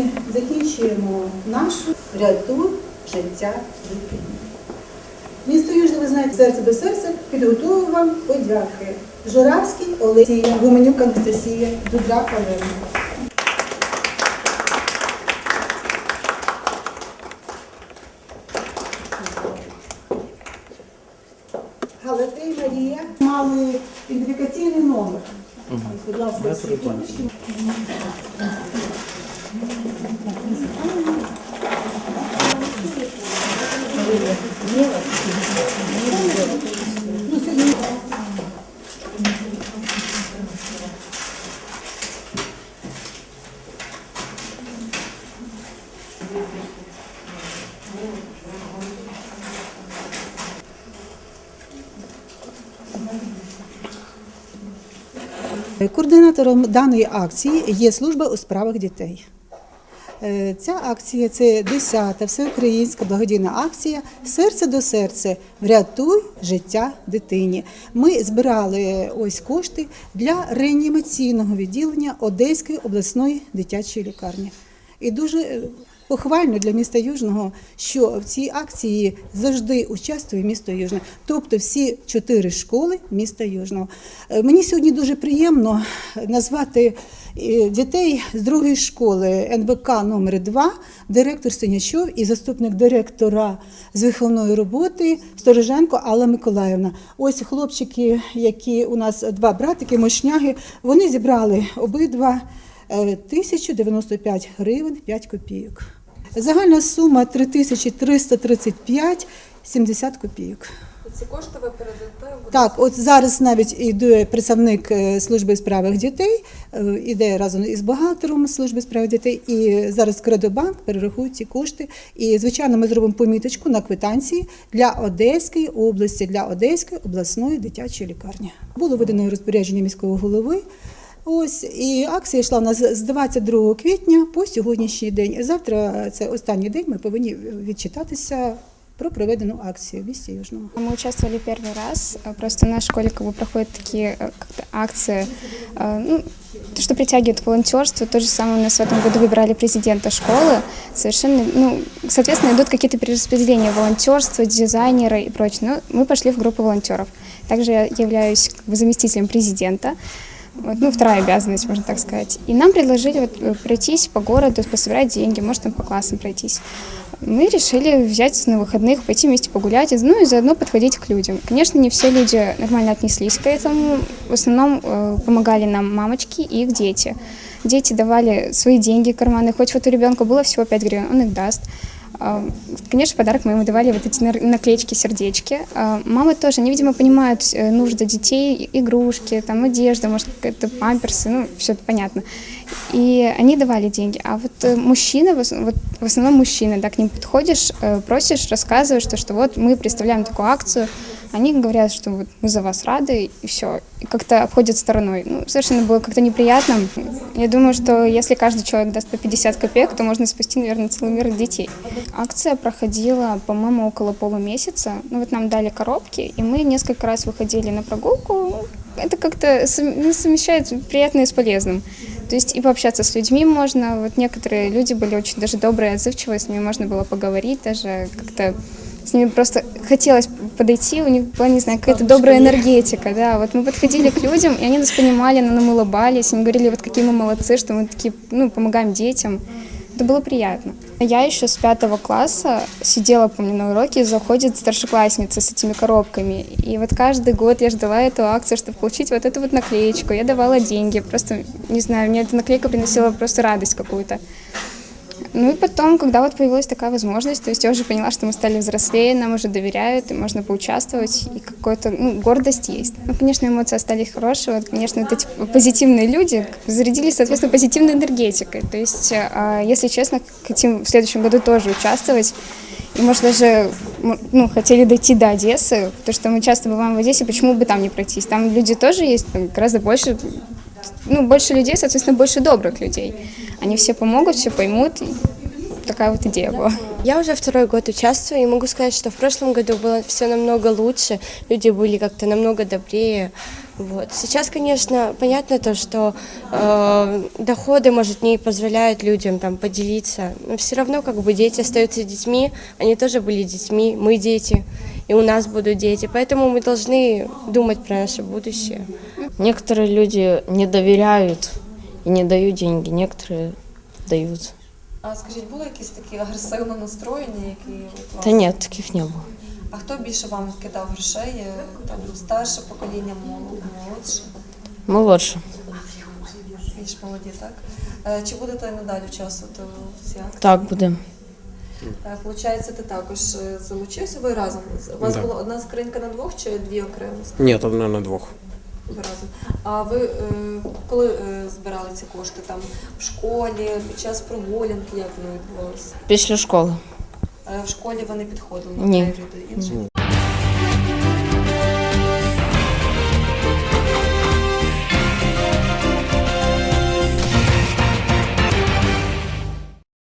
презентуємо нашу рятуй життя дитини. Місто Южне, ви знаєте, серце до серця підготував вам подяки. Журавський Олексій, Гуменюк Анастасія, Дудак Олена. Галатей Марія мали ідентифікаційний номер. Будь ласка, сьогодні Координатором даної акції є служба у справах дітей. Е, Ця акція це 10-та всеукраїнська благодійна акція Серце до серця врятуй життя дитині. Ми збирали ось кошти для реанімаційного відділення Одеської обласної дитячої лікарні. І дуже е, похвально для міста Южного, що в цій акції завжди участвує місто Южне, тобто всі чотири школи міста Южного. Е, Мені сьогодні дуже приємно назвати е, дітей з другої школи НВК номер 2 директор Синячов і заступник директора з виховної роботи Стороженко Алла Миколаївна. Ось хлопчики, які у нас два братики, мощняги, вони зібрали обидва. Е, 1095 гривень 5 копійок. Загальна сума 3335 70 копійок. Ці кошти ви передасте в Так, от зараз навіть йде представник е, служби справах дітей, е, іде разом із бухгалтером служби справ дітей, і зараз Кредобанк перерахує ці кошти. І звичайно, ми зробимо поміточку на квитанції для Одеської області, для Одеської обласної дитячої лікарні. Було видано розпорядження міського голови. Ось і акція йшла у нас з 22 квітня по сьогоднішній день. Завтра це останній день. Ми повинні відчитатися про проведену акцію в місті Южному. Мы участвовали первый раз. э, Просто в нашей школе как бы проходят такие э, как-то акции, э, ну, то, что притягивает к волонтерству. То же самое у нас в этом году выбирали президента школы. Совершенно, ну, соответственно, идут какие-то перераспределения волонтерства, дизайнеры и прочее. Но мы пошли в группу волонтеров. Также я являюсь как бы заместителем президента. Вот, ну, вторая обязанность, можно так сказать. И нам предложили вот э, пройтись по городу, пособирать деньги, может, там по классам пройтись. Мы решили взять на выходных, пойти вместе погулять, и, ну и заодно подходить к людям. Конечно, не все люди нормально отнеслись к этому. В основном э, помогали нам мамочки и их дети. Дети давали свои деньги карманы, хоть вот у ребенка было всего 5 гривен, он их даст. А, Конечно, подарок мы ему давали вот эти нар- наклеечки, сердечки. А, Мамы тоже, они, видимо, понимают э, нужды детей, игрушки, там, одежда, может, какие-то памперсы, ну, все это понятно. И они давали деньги. А вот э, мужчины, в ос- вот в основном мужчины, да, к ним подходишь, э, просишь, рассказываешь, что, что вот мы представляем такую акцию, они говорят, что вот мы за вас рады, и все. И как-то обходят стороной. Ну, совершенно было как-то неприятно. Я думаю, что если каждый человек даст по 50 копеек, то можно спасти, наверное, целый мир детей. Акция проходила, по-моему, около полумесяца. Ну, вот нам дали коробки, и мы несколько раз выходили на прогулку. Это как-то ну, совмещает приятное с полезным. То есть и пообщаться с людьми можно. Вот некоторые люди были очень даже добрые, отзывчивые, с ними можно было поговорить, даже как-то с ними просто хотелось подойти, у них была, не знаю, какая-то добрая энергетика, да, вот мы подходили к людям, и они нас понимали, на- нам улыбались, они говорили, вот какие мы молодцы, что мы такие, ну, помогаем детям, это было приятно. Я еще с пятого класса сидела, помню, на уроке, заходит старшеклассница с этими коробками, и вот каждый год я ждала эту акцию, чтобы получить вот эту вот наклеечку, я давала деньги, просто, не знаю, мне эта наклейка приносила просто радость какую-то. Ну и потом, когда вот появилась такая возможность, то есть я уже поняла, что мы стали взрослее, нам уже доверяют, и можно поучаствовать, и какой-то, ну, гордость есть. Ну, конечно, эмоции остались хорошие, вот, конечно, вот эти позитивные люди зарядились, соответственно, позитивной энергетикой. То есть, а, если честно, хотим в следующем году тоже участвовать, и, может, даже м, ну, хотели дойти до Одессы, потому что мы часто бываем в Одессе, почему бы там не пройтись? Там люди тоже есть, там гораздо больше, ну, больше людей, соответственно, больше добрых людей. Они все помогут, все поймут. и такая вот идея была. Я уже второй год участвую и могу сказать, что в прошлом году было все намного лучше, люди были как-то намного добрее. Вот. Сейчас, конечно, понятно то, что э, доходы, может, не позволяют людям там поделиться, но все равно как бы дети остаются детьми, они тоже были детьми, мы дети, и у нас будут дети, поэтому мы должны думать про наше будущее. Некоторые люди не доверяют и не дают деньги, некоторые дают. А скажіть, були якісь такі агресивно настроєні, які вас... Да нет, таких не было. А хто більше вам кидав грошей? Е, Там старше покоління, молодше, Молодше. більш молоді, так? Е, Чи будете надалі участвувати в цій акції? Так буде. Е, Получається, ти також залучився, ви разом. У вас Да. була одна скринька на двох чи дві окремо? Нет, одна на двох. Разом. А ви е, коли е, збирали ці кошти там в школі, під час прогулянки, як воно відбувалося? Після школи. Е, в школі вони підходили Ні. Інші? Ні.